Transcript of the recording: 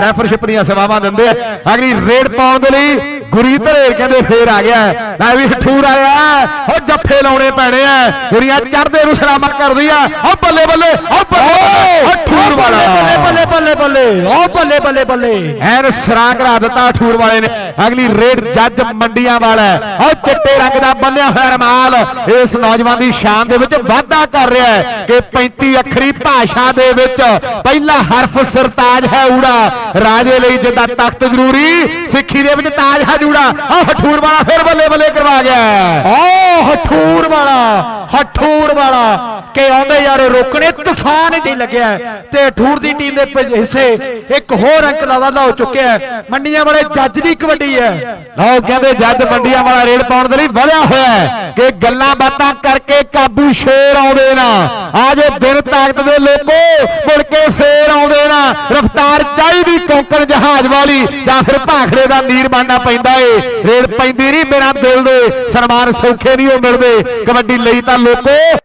ਰੈਫਰਸ਼ਿਪ ਦੀਆਂ ਸੇਵਾਵਾਂ ਦਿੰਦੇ ਆ। ਅਗਲੀ ਰੇਡ ਪਾਉਣ ਦੇ ਲਈ ਗੁਰੀ ਧਰੇਰ ਕਹਿੰਦੇ ਫੇਰ ਆ ਗਿਆ। ਲੈ ਵੀ ਠੂਰ ਆਇਆ। ਉਹ ਜੱਫੇ ਲਾਉਣੇ ਪੈਣੇ ਆ। ਗੁਰੀਆਂ ਚੜਦੇ ਨੂੰ ਸਲਾਮਾ ਕਰਦੀ ਆ। ਉਹ ਬੱਲੇ ਬੱਲੇ, ਉਹ ਬੱਲੇ, ਉਹ ਠੂਰ ਬੱਲੇ ਬੱਲੇ ਬੱਲੇ ਬੱਲੇ ਬੱਲੇ। ਐਨ ਸਰਾਂ ਕਰਾ ਦਿੱਤਾ ਠੂਰ ਵਾਲੇ ਨੇ। ਅਗਲੀ ਰੇਡ ਜੱਜ ਮੰਡੀਆਂ ਵਾਲਾ ਉਹ ਚਿੱਟੇ ਰੰਗ ਦਾ ਬੰਨਿਆ ਹੋਇਆ ਰਮਾਲ। ਇਸ ਨੌਜਵਾਨ ਦੀ ਸ਼ਾਨ ਦੇ ਵਿੱਚ ਵਾਧਾ ਕਰ ਰਿਹਾ ਹੈ ਕਿ 35 ਅੱਖਰੀ ਭਾਸ਼ਾ ਦੇ ਵਿੱਚ ਪਹਿਲਾ ਹਰਫ ਸਰਤਾਜ ਹੈ ਊੜਾ। ਰਾਜੇ ਲਈ ਜਿੱਦਾਂ ਤਖਤ ਜ਼ਰੂਰੀ ਸਿੱਖੀ ਦੇ ਵਿੱਚ ਤਾਜ ਹੈ ਜੂੜਾ। ਉਹ ਹਠੂਰ ਵਾਲਾ ਫਿਰ ਬੱਲੇ ਬੱਲੇ ਕਰਵਾ ਗਿਆ ਓ ਹਠੂਰ ਵਾਲਾ ਹਠੂਰ ਵਾਲਾ। ਕਿ ਆਉਂਦੇ ਯਾਰ ਰੋਕਣੇ, ਤੂਫਾਨ ਹੀ ਲੱਗਿਆ ਤੇ ਹਠੂਰ ਦੀ ਟੀਮ ਦੇ ਹਿੱਸੇ ਇੱਕ ਹੋਰ ਅੰਕ ਵਾਧਾ ਹੋ ਚੁੱਕਿਆ ਮੰਡੀਆਂ ਵਾਲੇ ਜੱਜ ਦੀ ਕਬੱਡੀ ਹੈ। ਲਓ, ਕਹਿੰਦੇ ਜੱਜ ਮੰਡੀਆਂ ਵਾਲਾ ਰੇਡ ਪਾਉਣ ਦੇ ਲਈ ਵਧਿਆ ਹੋਇਆ ਕਿ ਗੱਲਾਂ ਬਾਤਾਂ ਕਰਕੇ ਕਾਬੂ ਸ਼ੇਰ ਆਉਂਦੇ ਨਾ। ਆਜੇ ਦਿਨ ਤਾਕਤ ਦੇ ਲੋਕੋ, ਮੁੜ ਕੇ ਫੇਰ ਆਉਂਦੇ ਨਾ। ਰਫਤਾਰ ਕੋਂਕਣ ਜਹਾਜ਼ ਵਾਲੀ ਜਾਂ ਫਿਰ ਭਾਖੜੇ ਦਾ ਨੀਰ ਬਣਨਾ ਪੈਂਦਾ ਏ। ਰੇਲ ਪੈਂਦੀ ਨਹੀਂ ਮੇਰਾ ਦਿਲ ਦੇ। ਸਨਮਾਨ ਸੌਖੇ ਨਹੀਂ ਉਹ ਮਿਲਦੇ। ਕਬੱਡੀ ਲਈ ਤਾਂ ਲੋਕੋ